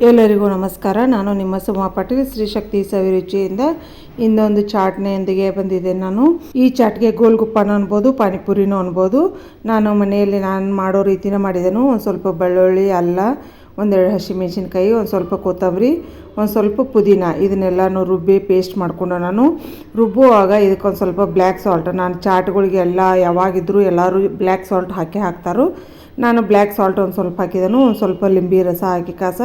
ಎಲ್ಲರಿಗೂ ನಮಸ್ಕಾರ. ನಾನು ನಿಮ್ಮ ಸುಮಾ ಪಾಟೀಲ್. ಶ್ರೀ ಶಕ್ತಿ ಸವಿರುಚಿಯಿಂದ ಇನ್ನೊಂದು ಚಾಟ್ನೆಯೊಂದಿಗೆ ಬಂದಿದ್ದೆ ನಾನು. ಈ ಚಾಟ್ಗೆ ಗೋಲ್ಗುಪ್ಪನ ಅನ್ಬೋದು, ಪಾನಿಪುರಿನೂ ಅನ್ಬೋದು. ನಾನು ಮನೆಯಲ್ಲಿ ನಾನು ಮಾಡೋ ರೀತಿನ ಮಾಡಿದೆನು ಒಂದು ಸ್ವಲ್ಪ ಬೆಳ್ಳುಳ್ಳಿ, ಅಲ್ಲ, ಒಂದೆರಡು ಹಸಿಮೆಣಸಿನ್ಕಾಯಿ, ಒಂದು ಸ್ವಲ್ಪ ಕೊತ್ತಂಬರಿ, ಒಂದು ಸ್ವಲ್ಪ ಪುದೀನ. ಇದನ್ನೆಲ್ಲನೂ ರುಬ್ಬಿ ಪೇಸ್ಟ್ ಮಾಡಿಕೊಂಡು ನಾನು. ರುಬ್ಬುವಾಗ ಇದಕ್ಕೊಂದು ಸ್ವಲ್ಪ ಬ್ಲ್ಯಾಕ್ ಸಾಲ್ಟ್. ನಾನು ಚಾಟ್ಗಳಿಗೆಲ್ಲ ಯಾವಾಗಿದ್ದರೂ ಎಲ್ಲರೂ ಬ್ಲ್ಯಾಕ್ ಸಾಲ್ಟ್ ಹಾಕಿ ಹಾಕ್ತಾರೋ. ನಾನು ಬ್ಲ್ಯಾಕ್ ಸಾಲ್ಟ್ ಒಂದು ಸ್ವಲ್ಪ ಹಾಕಿದನು, ಒಂದು ಸ್ವಲ್ಪ ಲಿಂಬಿ ರಸ ಹಾಕಿ ಕಾಸ,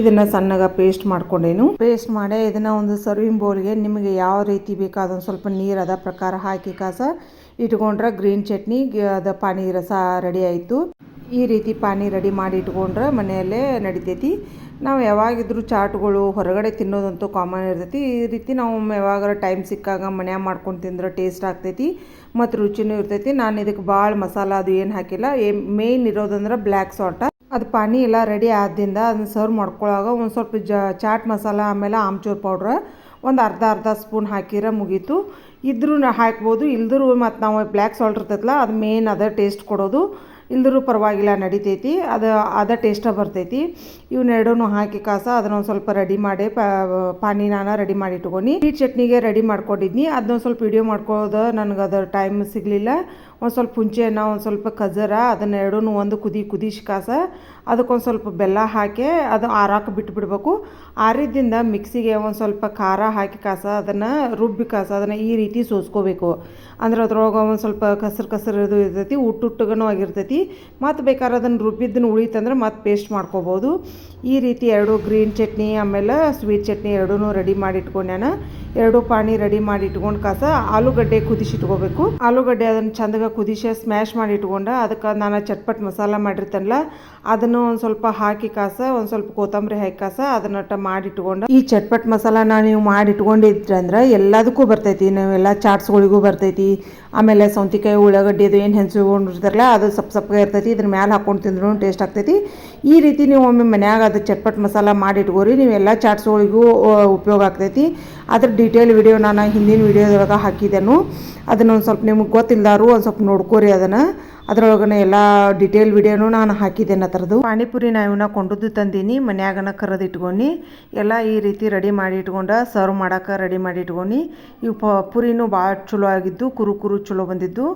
ಇದನ್ನು ಸಣ್ಣಗೆ ಪೇಸ್ಟ್ ಮಾಡ್ಕೊಂಡೇನು. ಪೇಸ್ಟ್ ಮಾಡಿ ಇದನ್ನು ಒಂದು ಸರ್ವಿಂಗ್ ಬೌಲ್ಗೆ ನಿಮಗೆ ಯಾವ ರೀತಿ ಬೇಕಾದ ಸ್ವಲ್ಪ ನೀರು ಅದ ಪ್ರಕಾರ ಹಾಕಿ ಕಾಸ, ಇಟ್ಕೊಂಡ್ರೆ ಗ್ರೀನ್ ಚಟ್ನಿ ಅದ ಪಾನಿ ರಸ ರೆಡಿ ಆಯಿತು. ಈ ರೀತಿ ಪಾನಿ ರೆಡಿ ಮಾಡಿ ಇಟ್ಕೊಂಡ್ರೆ ಮನೆಯಲ್ಲೇ ನಡಿತೈತಿ. ನಾವು ಯಾವಾಗಿದ್ರೂ ಚಾಟ್ಗಳು ಹೊರಗಡೆ ತಿನ್ನೋದಂತೂ ಕಾಮನ್ ಇರ್ತೈತಿ. ಈ ರೀತಿ ನಾವು ಯಾವಾಗಾರ ಟೈಮ್ ಸಿಕ್ಕಾಗ ಮನ್ಯಾಗ ಮಾಡ್ಕೊಂಡು ತಿಂದ್ರೆ ಟೇಸ್ಟ್ ಆಗ್ತೈತಿ, ಮತ್ತು ರುಚಿನೂ ಇರ್ತೈತಿ. ನಾನು ಇದಕ್ಕೆ ಭಾಳ ಮಸಾಲ ಅದು ಏನು ಹಾಕಿಲ್ಲ. ಮೇನ್ ಇರೋದಂದ್ರೆ ಬ್ಲ್ಯಾಕ್ ಸಾಲ್ಟ ಅದು ಪಾನಿ ಎಲ್ಲ ರೆಡಿ ಆದ್ದರಿಂದ ಅದನ್ನ ಸರ್ವ್ ಮಾಡ್ಕೊಳ್ಳೋವಾಗ ಒಂದು ಸ್ವಲ್ಪ ಜ, ಚಾಟ್ ಮಸಾಲ, ಆಮೇಲೆ ಆಮ್ಚೂರ್ ಪೌಡ್ರ್ ಒಂದು ಅರ್ಧ ಅರ್ಧ ಸ್ಪೂನ್ ಹಾಕಿದ್ರೆ ಮುಗೀತು. ಇದ್ರೂ ಹಾಕ್ಬೋದು, ಇಲ್ದರೂ ಮತ್ತು ನಾವು ಬ್ಲ್ಯಾಕ್ ಸಾಲ್ಟ್ ಇರ್ತೈತಲ್ಲ ಅದು ಮೇನ್ ಅದ ಟೇಸ್ಟ್ ಕೊಡೋದು. ಇಲ್ದರೂ ಪರವಾಗಿಲ್ಲ, ನಡಿತೈತಿ. ಅದು, ಅದ ಟೇಸ್ಟ ಬರ್ತೈತಿ. ಇವನ್ನೆರಡೂ ಹಾಕಿ ಕಾಸ, ಅದನ್ನೊಂದು ಸ್ವಲ್ಪ ರೆಡಿ ಮಾಡಿ ಪಾನಿ ನಾನು ರೆಡಿ ಮಾಡಿ ಇಟ್ಕೊಂಡು. ಈ ಚಟ್ನಿಗೆ ರೆಡಿ ಮಾಡ್ಕೊಂಡಿದ್ನಿ. ಅದನ್ನೊಂದು ಸ್ವಲ್ಪ ವಿಡಿಯೋ ಮಾಡ್ಕೊಳ್ಳೋದು ನನಗೆ ಅದರ ಟೈಮ್ ಸಿಗಲಿಲ್ಲ. ಒಂದು ಸ್ವಲ್ಪ ಹುಂಚೆಹಣ್ಣು ಒಂದು ಸ್ವಲ್ಪ ಖಜರ ಅದನ್ನೆರಡೂ ಒಂದು ಕುದಿ ಕುದಿಸಿ ಕಾಸ, ಅದಕ್ಕೊಂದು ಸ್ವಲ್ಪ ಬೆಲ್ಲ ಹಾಕಿ ಅದು ಆರಾಕ ಬಿಟ್ಬಿಡ್ಬೇಕು. ಆರಿದ್ದಿಂದ ಮಿಕ್ಸಿಗೆ ಒಂದು ಸ್ವಲ್ಪ ಖಾರ ಹಾಕಿ ಕಾಸ, ಅದನ್ನು ರುಬ್ಬಿ ಕಾಸ, ಅದನ್ನು ಈ ರೀತಿ ಸೋಸ್ಕೋಬೇಕು. ಅಂದ್ರೆ ಅದ್ರೊಳಗೆ ಒಂದು ಸ್ವಲ್ಪ ಕಸರು ಕಸರು ಇದು ಇರ್ತೈತಿ ಉಟ್ಟುಟ್ಟಗನೂ ಆಗಿರ್ತೈತಿ. ಮತ್ತು ಬೇಕಾದ್ರೆ ಅದನ್ನು ರುಬ್ಬಿದ್ದನ್ನು ಉಳಿತಂದ್ರೆ ಮತ್ತೆ ಪೇಸ್ಟ್ ಮಾಡ್ಕೋಬೋದು. ಈ ರೀತಿ ಎರಡು ಗ್ರೀನ್ ಚಟ್ನಿ, ಆಮೇಲೆ ಸ್ವೀಟ್ ಚಟ್ನಿ ಎರಡೂ ರೆಡಿ ಮಾಡಿ ಇಟ್ಕೊಂಡ್ಯಾನ ಎರಡು ಪಾಣಿ ರೆಡಿ ಮಾಡಿ ಇಟ್ಕೊಂಡು ಕಾಸ, ಆಲೂಗಡ್ಡೆ ಕುದಿಸಿಟ್ಕೋಬೇಕು. ಆಲೂಗಡ್ಡೆ ಅದನ್ನು ಚಂದಗ ಕುದಿಸಿ ಸ್ಮ್ಯಾಶ್ ಮಾಡಿ ಇಟ್ಕೊಂಡು ಅದಕ್ಕೆ ನಾನು ಚಟ್ಪಟ್ ಮಸಾಲ ಮಾಡಿರ್ತೇನಲ್ಲ, ಅದನ್ನು ಒಂದು ಸ್ವಲ್ಪ ಹಾಕಿ ಕಾಸ, ಒಂದು ಸ್ವಲ್ಪ ಕೊತ್ತಂಬರಿ ಹಾಕಿ ಕಾಸ ಮಾಡಿ ಇಟ್ಕೊಂಡ. ಈ ಚಟ್ಪಟ್ ಮಸಾಲಾನ ನೀವು ಮಾಡಿ ಇಟ್ಕೊಂಡಿದ್ರಿ ಅಂದ್ರೆ ಎಲ್ಲದಕ್ಕೂ ಬರ್ತೈತಿ ನಾವೆಲ್ಲ ಚಾಟ್ಸ್ಗಳಿಗೂ ಬರ್ತೈತಿ. ಆಮೇಲೆ ಸೌಂತಿಕಾಯಿ, ಉಳ್ಳಾಗಡ್ಡಿ ಅದು ಏನು ಹೆಂಚ್ಕೊಂಡಿರ್ತಾರಲ್ಲ ಅದು ಸಪ್ ಸಪ್ಪಗೆ ಇರ್ತೈತಿ, ಇದ್ರ ಮೇಲೆ ಹಾಕೊಂಡು ತಿಂದ್ರೂ ಟೇಸ್ಟ್ ಆಗ್ತೈತಿ. ಈ ರೀತಿ ನೀವು ಒಮ್ಮೆ ಮನ್ಯಾಗ ಅದು ಚಟ್ಪಟ್ ಮಸಾಲ ಮಾಡಿ ಇಟ್ಕೋರಿ, ನೀವು ಎಲ್ಲ ಚಾಟ್ಸ್ಗಳಿಗೂ ಉಪಯೋಗ ಆಗ್ತೈತಿ. ಅದ್ರ ಡೀಟೇಲ್ ವಿಡಿಯೋ ನಾನು ಹಿಂದಿನ ವಿಡಿಯೋದೊಳಗೆ ಹಾಕಿದ್ದೆನು ಅದನ್ನೊಂದು ಸ್ವಲ್ಪ ನಿಮ್ಗೆ ಗೊತ್ತಿಲ್ಲದಾರು ಒಂದು ಸ್ವಲ್ಪ ನೋಡ್ಕೋರಿ ಅದನ್ನು. ಅದ್ರೊಳಗನೆ ಎಲ್ಲ ಡಿಟೇಲ್ ವಿಡಿಯೋನು ನಾನು ಹಾಕಿದ್ದೇನೆ ಥರದ್ದು ಪಾನಿಪುರಿ ನಾ ಇವನ್ನ ಕೊಂಡದ್ದು ತಂದೀನಿ, ಮನ್ಯಾಗನ ಕರೆದು ಇಟ್ಕೊಂಡು, ಎಲ್ಲ ಈ ರೀತಿ ರೆಡಿ ಮಾಡಿ ಇಟ್ಕೊಂಡು ಸರ್ವ್ ಮಾಡೋಕೆ ರೆಡಿ ಮಾಡಿ ಇಟ್ಕೊಂಡು, ಇವು ಪ ಪುರಿನೂ ಭಾಳ ಚಲೋ ಆಗಿದ್ದು, ಕುರು ಕುರು ಚಲೋ ಬಂದಿದ್ದು.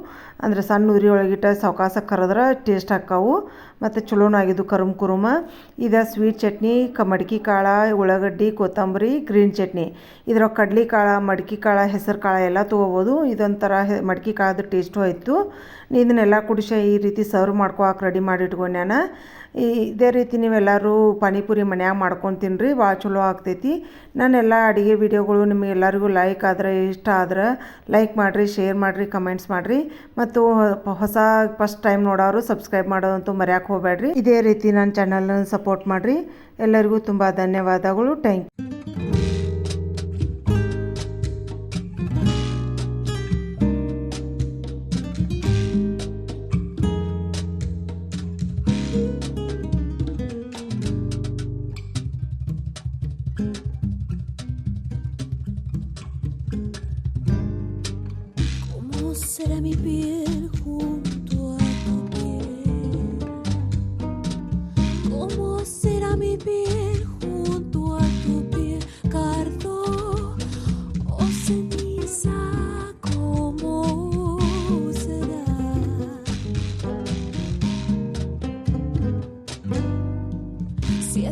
ಅಂದರೆ ಸಣ್ಣ ಉರಿ ಒಳಗಿಟ್ಟ ಸವಕಾಸ ಕರೆದ್ರೆ ಟೇಸ್ಟ್ ಹಾಕಾವು, ಮತ್ತು ಚಲೋನೂ ಆಗಿದ್ದು ಕರುಮ್ ಕುರುಮ. ಇದು ಸ್ವೀಟ್ ಚಟ್ನಿ, ಕ ಮಡಿಕೆ ಕಾಳು, ಉಳ್ಳಾಗಡ್ಡಿ, ಕೊತ್ತಂಬರಿ ಗ್ರೀನ್ ಚಟ್ನಿ. ಇದ್ರ ಕಡ್ಲಿ ಕಾಳು, ಮಡಿಕೆ ಕಾಳ, ಹೆಸರು ಕಾಳು ಎಲ್ಲ ತೊಗೋಬೋದು. ಇದೊಂಥರ ಮಡಿಕೆ ಕಾಳದ ಟೇಸ್ಟು ಆಯಿತು. ಇದನ್ನೆಲ್ಲ ಕುಡಿಸಿ ಈ ರೀತಿ ಸರ್ವ್ ಮಾಡ್ಕೊಳಕ್ಕೆ ರೆಡಿ ಮಾಡಿ ನಾನು ಇದೇ ರೀತಿ ನೀವೆಲ್ಲರೂ ಪಾನಿಪುರಿ ಮನ್ಯಾಗ ಮಾಡ್ಕೊಂಡು ತಿನ್ನಿರಿ ಭಾಳ ಚಲೋ ಆಗ್ತೈತಿ. ನಾನೆಲ್ಲ ಅಡುಗೆ ವಿಡಿಯೋಗಳು ನಿಮಗೆಲ್ಲರಿಗೂ ಲೈಕ್ ಆದ್ರೆ ಇಷ್ಟ ಆದ್ರೆ ಲೈಕ್ ಮಾಡಿರಿ ಶೇರ್ ಮಾಡಿರಿ ಕಮೆಂಟ್ಸ್ ಮಾಡಿರಿ. ಮತ್ತು ಹೊಸ ಫಸ್ಟ್ ಟೈಮ್ ನೋಡೋರು ಸಬ್ಸ್ಕ್ರೈಬ್ ಮಾಡೋದಂತೂ ಮರ್ಯಾಕೆ ಹೋಗಬೇಡ್ರಿ. ಇದೇ ರೀತಿ ನನ್ನ ಚಾನಲ್ನ ಸಪೋರ್ಟ್ ಮಾಡಿರಿ. ಎಲ್ಲರಿಗೂ ತುಂಬ ಧನ್ಯವಾದಗಳು. Thank ¿Cómo será mi piel junto a tu piel? ¿Cómo será mi piel junto a tu piel? Cardo o ceniza, ¿cómo será? Si